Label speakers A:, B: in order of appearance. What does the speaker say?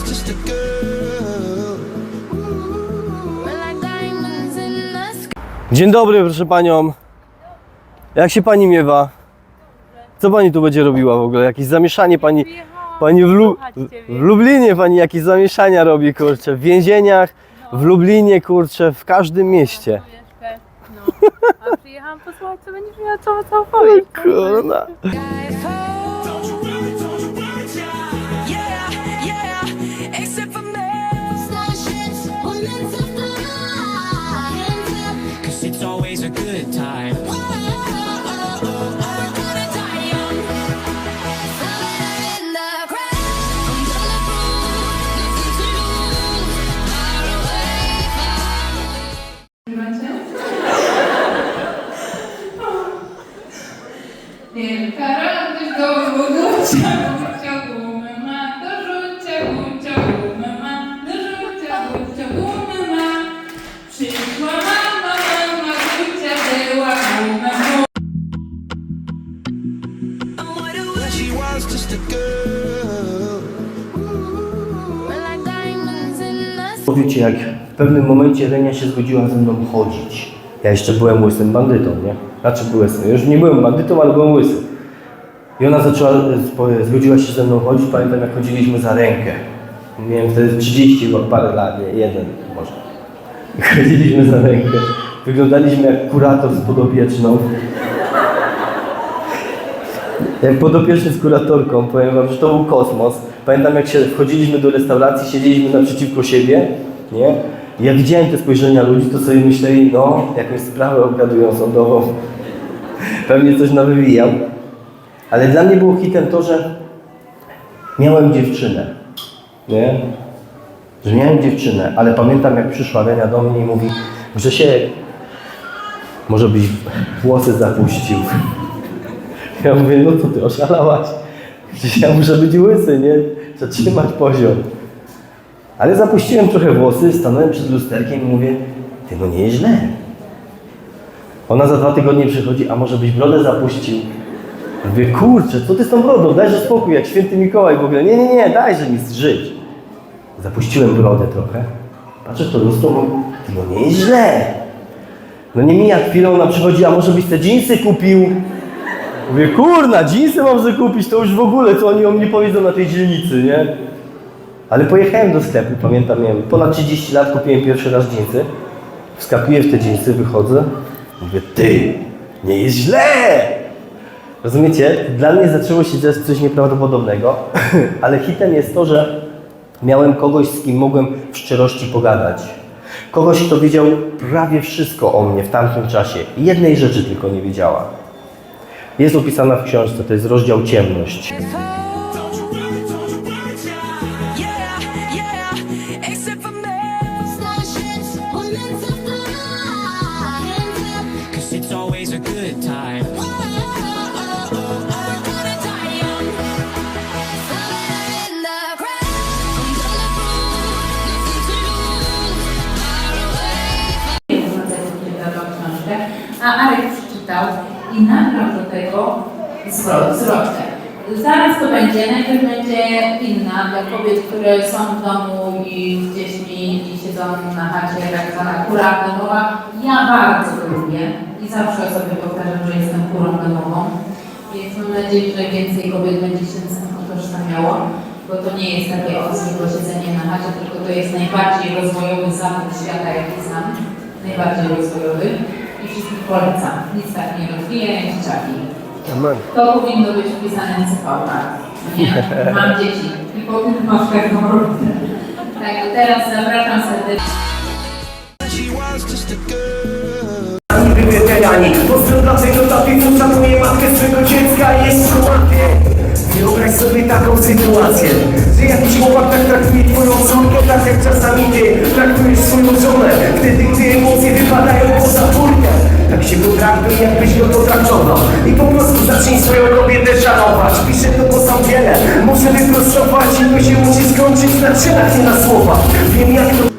A: was just a girl.
B: Dzień dobry, proszę panią. Jak się pani miewa? Co pani tu będzie robiła w ogóle? Jakieś zamieszanie pani. Pani w, Lu w Lublinie pani jakieś zamieszania robi, kurczę. W więzieniach, w Lublinie, kurczę, w każdym mieście.
C: No. A przyjechałam posłuchać, co będziesz miała co, co opowiedzieć.
B: Kurna. Powiecie, jak w pewnym momencie Renia się zgodziła ze mną chodzić. Ja jeszcze byłem łysym bandytą, nie? Znaczy byłem, już nie byłem bandytą, ale byłem łysy. I ona zaczęła, zgodziła się ze mną chodzić. Pamiętam, jak chodziliśmy za rękę. Miałem wtedy 30 lub parę lat, nie, jeden może. Chodziliśmy za rękę. Wyglądaliśmy jak kurator z podopieczną. Jak podopieczny z kuratorką, powiem wam, że to był kosmos. Pamiętam jak się wchodziliśmy do restauracji, siedzieliśmy naprzeciwko siebie, nie? I jak widziałem te spojrzenia ludzi, to sobie myśleli, no, jakąś sprawę obgadują sądową. Pewnie coś nawywijał. Ale dla mnie było hitem to, że miałem dziewczynę, nie? Że miałem dziewczynę, ale pamiętam jak przyszła Renia do mnie i mówi, Grzesiek, może byś włosy zapuścił. Ja mówię, no co ty, oszalałaś? Przecież ja muszę być łysy, nie? Trzeba trzymać poziom. Ale zapuściłem trochę włosy, stanąłem przed lusterkiem i mówię, ty no nie jest źle. Ona za dwa tygodnie przychodzi, a może byś brodę zapuścił? Mówię, kurczę, co ty z tą brodą? Dajże spokój, jak święty Mikołaj w ogóle. Nie, nie, nie, dajże mi zżyć. Zapuściłem brodę trochę. Patrzę w to lustro, mówię, ty no nie jest źle. No nie mija chwilą, ona przychodzi, a może byś te dżinsy kupił? Mówię, kurna, dżinsy mam sobie kupić, to już w ogóle, co oni o mnie powiedzą na tej dzielnicy, nie? Ale pojechałem do sklepu, pamiętam, miałem ponad 30 lat, kupiłem pierwszy raz dżinsy. Wskakuję w te dżinsy, wychodzę. Mówię, ty, nie jest źle! Rozumiecie? Dla mnie zaczęło się dziać coś nieprawdopodobnego, ale hitem jest to, że miałem kogoś, z kim mogłem w szczerości pogadać. Kogoś, kto wiedział prawie wszystko o mnie w tamtym czasie. Jednej rzeczy tylko nie wiedziała. Jest opisana w książce, to jest rozdział ciemność.
C: I nagrał do tego zwrot, zwrotkę. Zaraz to będzie, najpierw będzie inna dla kobiet, które są w domu i z dziećmi i siedzą na chacie, tak zwana kura domowa. Ja bardzo lubię i zawsze sobie powtarzam, że jestem kurą domową. Więc mam nadzieję, że więcej kobiet będzie się z tym utożsamiało, bo to nie jest takie o zwykłe siedzenie na chacie, tylko to jest najbardziej rozwojowy zawód świata, jaki znam najbardziej rozwojowy i wszystkich polecam. Nic tak nie rozwija jak dzieciaki.
B: Amen.
C: To powinno być wpisane w nie? Mam dzieci i potem masz taką robotę. Tak, teraz zapraszam serdecznie.
D: Ani wywiedzeniani Pozdro dla tego taty, co szanuje matkę swego dziecka i jest łapie Wyobraź sobie taką sytuację Że jakiś chłopak tak traktuje twoją córkę Tak jak czasami ty traktujesz swoją żonę Wtedy gdy emocje wypadają poza furtkę Tak się go traktuj jakbyś go potraktował I po prostu zacznij swoją kobietę szanować. Piszę to po sam wiele. Muszę wyprostować i to się musi skończyć na czynach, nie na słowach Wiem jak to